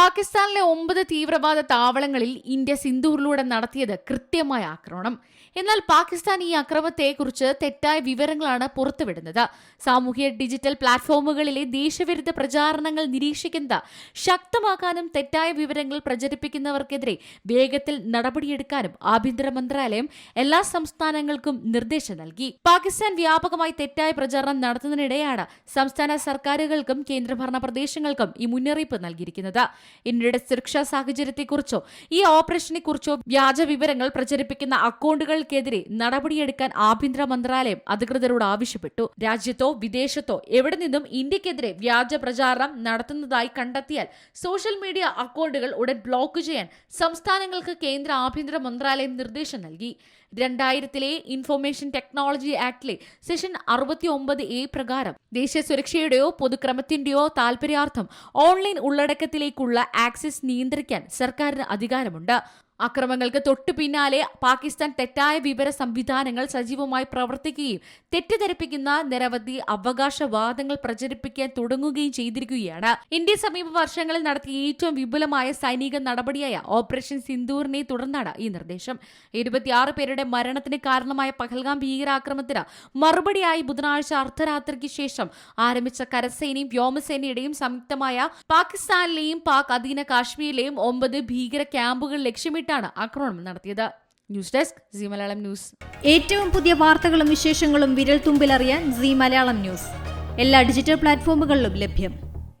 പാകിസ്ഥാനിലെ ഒമ്പത് തീവ്രവാദ താവളങ്ങളിൽ ഇന്ത്യ സിന്ധൂറിലൂടെ നടത്തിയത് കൃത്യമായ ആക്രമണം. എന്നാൽ പാകിസ്ഥാൻ ഈ അക്രമത്തെക്കുറിച്ച് തെറ്റായ വിവരങ്ങളാണ് പുറത്തുവിടുന്നത്. സാമൂഹ്യ ഡിജിറ്റൽ പ്ലാറ്റ്ഫോമുകളിലെ ദേശവിരുദ്ധ പ്രചാരണങ്ങൾ നിരീക്ഷിക്കുന്നത് ശക്തമാക്കാനും തെറ്റായ വിവരങ്ങൾ പ്രചരിപ്പിക്കുന്നവർക്കെതിരെ വേഗത്തിൽ നടപടിയെടുക്കാനും ആഭ്യന്തര മന്ത്രാലയം എല്ലാ സംസ്ഥാനങ്ങൾക്കും നിർദ്ദേശം നൽകി. പാകിസ്ഥാൻ വ്യാപകമായി തെറ്റായ പ്രചാരണം നടത്തുന്നതിനിടെയാണ് സംസ്ഥാന സർക്കാരുകൾക്കും കേന്ദ്രഭരണ പ്രദേശങ്ങൾക്കും ഈ മുന്നറിയിപ്പ് നൽകിയിരിക്കുന്നത്. ഇന്ത്യയുടെ സുരക്ഷാ സാഹചര്യത്തെക്കുറിച്ചോ ഈ ഓപ്പറേഷനെക്കുറിച്ചോ വ്യാജ വിവരങ്ങൾ പ്രചരിപ്പിക്കുന്ന അക്കൗണ്ടുകൾക്കെതിരെ നടപടിയെടുക്കാൻ ആഭ്യന്തര മന്ത്രാലയം അധികൃതരോട് ആവശ്യപ്പെട്ടു. രാജ്യത്തോ വിദേശത്തോ എവിടെ നിന്നും ഇന്ത്യക്കെതിരെ വ്യാജ പ്രചാരണം നടത്തുന്നതായി കണ്ടെത്തിയാൽ സോഷ്യൽ മീഡിയ അക്കൗണ്ടുകൾ ഉടൻ ബ്ലോക്ക് ചെയ്യാൻ സംസ്ഥാനങ്ങൾക്ക് കേന്ദ്ര ആഭ്യന്തര മന്ത്രാലയം നിർദ്ദേശം നൽകി. രണ്ടായിരത്തിലെ ഇൻഫർമേഷൻ ടെക്നോളജി ആക്ടിലെ സെഷൻ അറുപത്തി ഒമ്പത് എ പ്രകാരം ദേശീയ സുരക്ഷയുടെയോ പൊതുക്രമത്തിന്റെയോ താൽപര്യാർത്ഥം ഓൺലൈൻ ഉള്ളടക്കത്തിലേക്കുള്ള ആക്സസ് നിയന്ത്രിക്കാൻ സർക്കാരിന് അധികാരമുണ്ട്. അക്രമങ്ങൾക്ക് തൊട്ടു പിന്നാലെ പാകിസ്ഥാൻ തെറ്റായ വിവര സംവിധാനങ്ങൾ സജീവമായി പ്രവർത്തിക്കുകയും തെറ്റിദ്ധരിപ്പിക്കുന്ന നിരവധി അവകാശവാദങ്ങൾ പ്രചരിപ്പിക്കാൻ തുടങ്ങുകയും ചെയ്തിരിക്കുകയാണ്. ഇന്ത്യ സമീപ വർഷങ്ങളിൽ നടത്തിയ ഏറ്റവും വിപുലമായ സൈനിക നടപടിയായ ഓപ്പറേഷൻ സിന്ദൂറിനെ തുടർന്നാണ് ഈ നിർദ്ദേശം. ഇരുപത്തിയാറ് പേരുടെ മരണത്തിന് കാരണമായ പഹൽഗാം ഭീകരാക്രമണത്തിന് മറുപടിയായി ബുധനാഴ്ച അർദ്ധരാത്രിക്ക് ശേഷം ആരംഭിച്ച കരസേനയും വ്യോമസേനയുടെയും സംയുക്തമായ പാകിസ്ഥാനിലെയും പാക് അധീന കാശ്മീരിലെയും ഒമ്പത് ഭീകര ക്യാമ്പുകൾ ലക്ഷ്യമിട്ടാണ് ആക്രമണം നടത്തിയത്. News desk C Malayalam news. ഏറ്റവും പുതിയ വാർത്തകളും വിശേഷങ്ങളും വിരൽ തുമ്പിലറിയാൻ സി മലയാളം ന്യൂസ്. എല്ലാ ഡിജിറ്റൽ പ്ലാറ്റ്ഫോമുകളിലും ലഭ്യം.